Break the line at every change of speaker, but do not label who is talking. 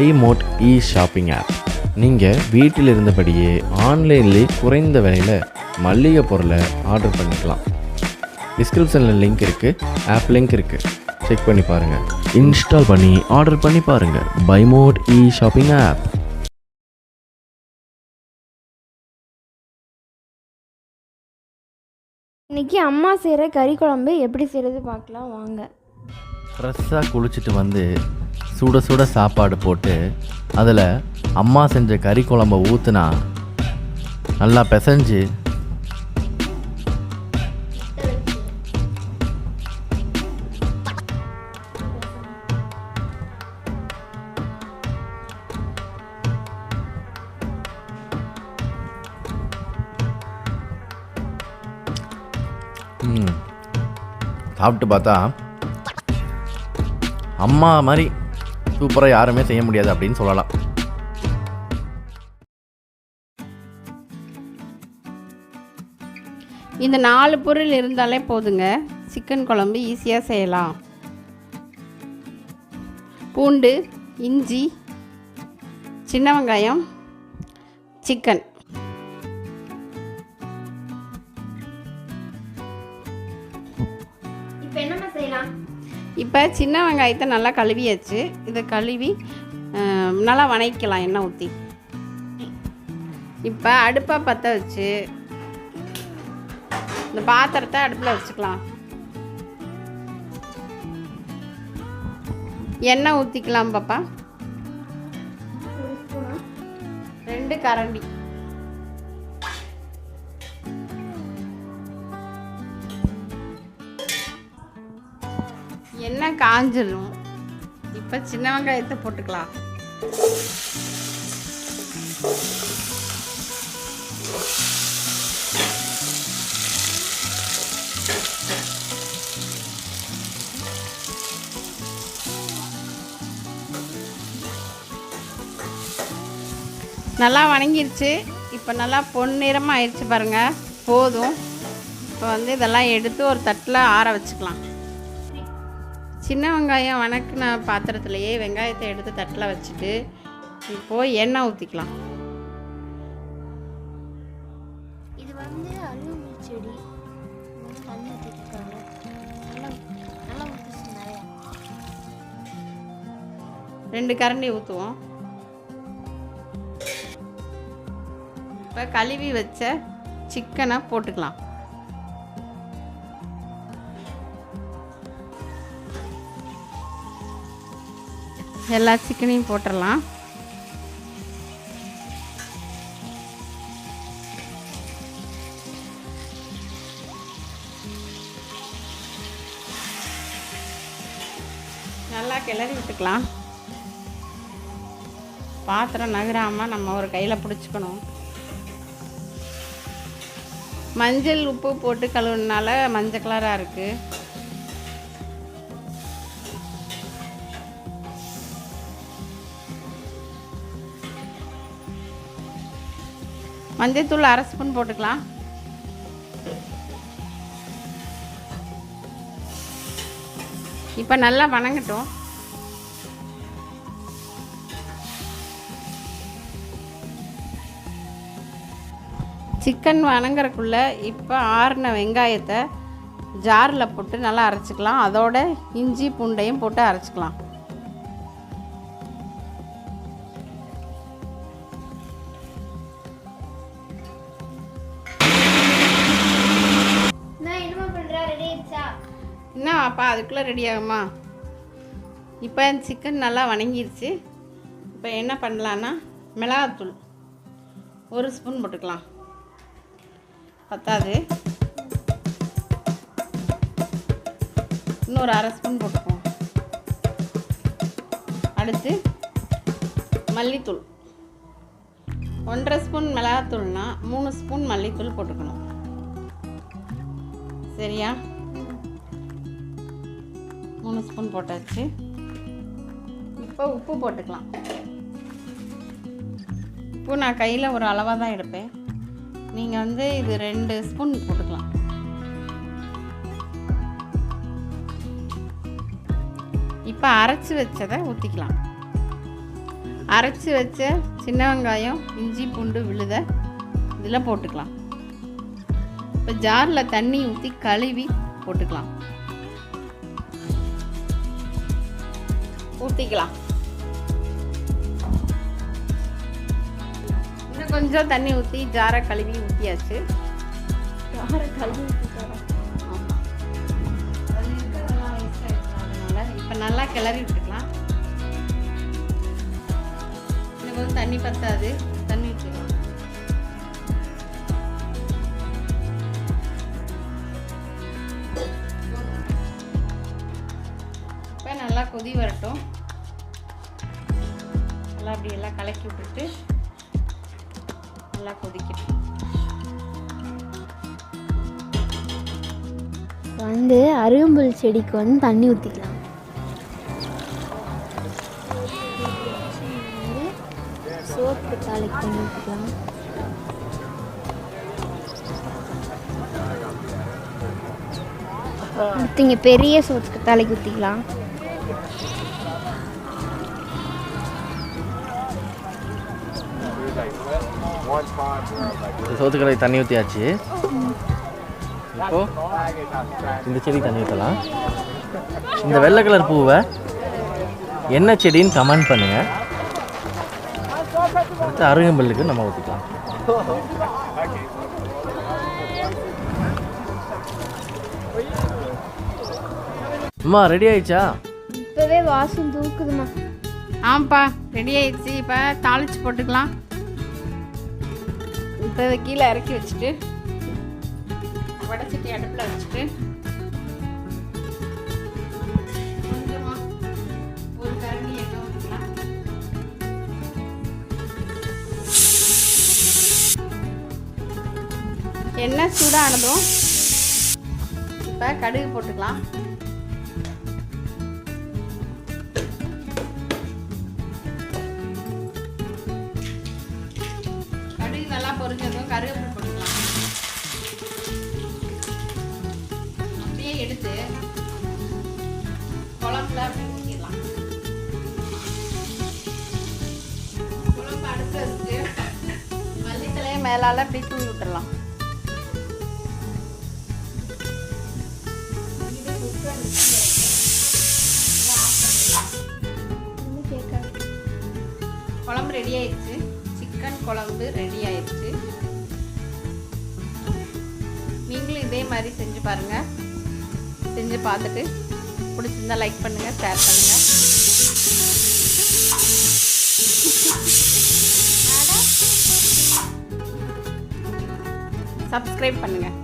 ஐமோட் e shopping app நீங்கள் வீட்டில் இருந்தபடியே ஆன்லைன்லேயே குறைந்த விலையில் மளிகை பொருளை ஆர்டர் பண்ணிக்கலாம். டிஸ்கிரிப்ஷனில் லிங்க் இருக்குது ஆப் லிங்க் இருக்குது செக் பண்ணி பாருங்கள் இன்ஸ்டால் பண்ணி ஆர்டர் பண்ணி பாருங்கள் பைமோட் இ ஷாப்பிங் ஆப்
இன்னைக்கு அம்மா செய்கிற கறி குழம்பு எப்படி செய்கிறது பார்க்கலாம் வாங்க.
ஃப்ரெஷ்ஷாக குளிச்சுட்டு வந்து சுட சுட சாப்பாடு போட்டு அதில் அம்மா செஞ்ச கறி குழம்ப ஊற்றுனா நல்லா பிசைஞ்சு சாப்பிட்டு பார்த்தா அம்மா மாதிரி சூப்பராக யாருமே செய்ய முடியாது அப்படின்னு சொல்லலாம்.
இந்த நாலு பொருள் இருந்தாலே போதுங்க. சிக்கன் குழம்பு ஈஸியாக செய்யலாம். பூண்டு இஞ்சி சின்ன வெங்காயம் சிக்கன்.
இப்போ
சின்ன வெங்காயத்தை நல்லா கழுவியாச்சு. இதை கழுவி நல்லா வணக்கலாம் எண்ணெய் ஊற்றி இப்போ அடுப்பை பற்ற வச்சு இந்த பாத்திரத்தை அடுப்பில் வச்சுக்கலாம். எண்ணெய் ஊற்றிக்கலாம் பாப்பா. ரெண்டு கரண்டி. எண்ணெய் காஞ்சிடும் இப்போ சின்ன வெங்காயத்தை போட்டுக்கலாம். நல்லா வணங்கிருச்சு. இப்போ நல்லா பொன்னிறமாக ஆயிடுச்சு பாருங்கள் போதும். இப்போ வந்து இதெல்லாம் எடுத்து ஒரு தட்டில் ஆற வச்சுக்கலாம். சின்ன வெங்காயம் வணக்கின பாத்திரத்துலையே வெங்காயத்தை எடுத்து தட்டில் வச்சுட்டு இப்போது எண்ணெய் ஊற்றிக்கலாம்
இது வந்து அலுவலி செடி. தண்ணி ஊற்றிருக்காங்க
ரெண்டு கரண்டி ஊற்றுவோம் இப்போ கழுவி வச்ச சிக்கனை போட்டுக்கலாம். எல்லா சிக்கனையும் போட்டுடலாம் நல்லா கிளறி விட்டுக்கலாம். பாத்திரம் நகராமல் நம்ம ஒரு கையில் பிடிச்சிக்கணும். மஞ்சள் உப்பு போட்டு கழுவுனால மஞ்சள் கலராக இருக்குது மஞ்சத்தூள் அரை ஸ்பூன் போட்டுக்கலாம். இப்போ நல்லா வணங்கட்டும். சிக்கன் வணங்குறக்குள்ள இப்போ ஆறின வெங்காயத்தை ஜாரில் போட்டு நல்லா அரைச்சிக்கலாம். அதோட இஞ்சி பூண்டையும் போட்டு அரைச்சிக்கலாம். என்ன அப்பா அதுக்குள்ளே ரெடி ஆகுமா? இப்போ சிக்கன் நல்லா வணங்கிருச்சு. இப்போ என்ன பண்ணலான்னா மிளகாத்தூள் ஒரு ஸ்பூன் போட்டுக்கலாம். பத்தாது. இன்னொரு அரை ஸ்பூன் போட்டுக்குவோம். அடுத்து மல்லித்தூள். ஒன்றரை ஸ்பூன் மிளகாத்தூள்னா மூணு ஸ்பூன் மல்லித்தூள் போட்டுக்கணும். சரியா? மூணு ஸ்பூன் போட்டாச்சு. இப்போ உப்பு போட்டுக்கலாம். உப்பு நான் கையில் ஒரு அளவாக தான் எடுப்பேன். நீங்கள் வந்து இது ரெண்டு ஸ்பூன் போட்டுக்கலாம். இப்போ அரைச்சி வச்சதை ஊற்றிக்கலாம் அரைச்சி வச்ச சின்ன வெங்காயம் இஞ்சி பூண்டு விழுத இதில் போட்டுக்கலாம். இப்போ ஜாரில் தண்ணி ஊற்றி கழுவி போட்டுக்கலாம். ஊற்றிக்கலாம் இன்னும் கொஞ்சம் தண்ணி ஊற்றி ஜாரை கழுவி ஊற்றியாச்சு ஆயிடும். அதனால இப்போ நல்லா கிளறி விட்டுக்கலாம். இன்னும் கொஞ்சம் தண்ணி பத்தாது. கொதி வரட்டும். நல்லா அப்படி எல்லாம் கலக்கி விட்டுட்டு நல்லா கொதிக்கட்டும்.
வந்து அருகம்புல் செடிக்கு வந்து தண்ணி ஊற்றிக்கலாம் சோப்பு தாளிக்கு தண்ணி ஊற்றிக்கலாம் அடுத்து பெரிய சோத்துக்கு தலைக்கு ஊற்றிக்கலாம்
சோத்துக்கடை தண்ணி ஊற்றியாச்சு இப்போ இந்த செடி தண்ணி ஊற்றலாம் இந்த வெள்ளை கலர் பூவை என்ன செடின்னு கமெண்ட் பண்ணுங்க. அடுத்து அருகம்பல்லுக்கு நம்ம ஊற்றிக்கலாம் அம்மா ரெடி ஆயிடுச்சா?
இப்போவே வாசம் தூக்குதுமா
ஆமாப்பா ரெடி ஆயிடுச்சு. இப்போ தாளிச்சு போட்டுக்கலாம். இப்போ அதை கீழே இறக்கி வச்சுட்டு வடைச்சட்டி அடுப்பில் வச்சுட்டு எண்ணெய் சூடானதும் இப்போ கடுகு போட்டுக்கலாம். கருவேப்பிலை போட்டுக்கலாம். அப்படியே எடுத்து குழம்புல அப்படி ஊற்றிடலாம் குழம்பு அடுத்து வச்சுட்டு மல்லித்தலையை மேலால் அப்படி தூவி விட்டுடலாம். குழம்பு ரெடி ஆயிடுச்சு. சிக்கன் குழம்பு ரெடி ஆயிடுச்சு. மாதிரி செஞ்சு பாருங்கள் செஞ்சு பார்த்துட்டு பிடிச்சிருந்தா லைக் பண்ணுங்கள் ஷேர் பண்ணுங்கள் சப்ஸ்கிரைப் பண்ணுங்கள்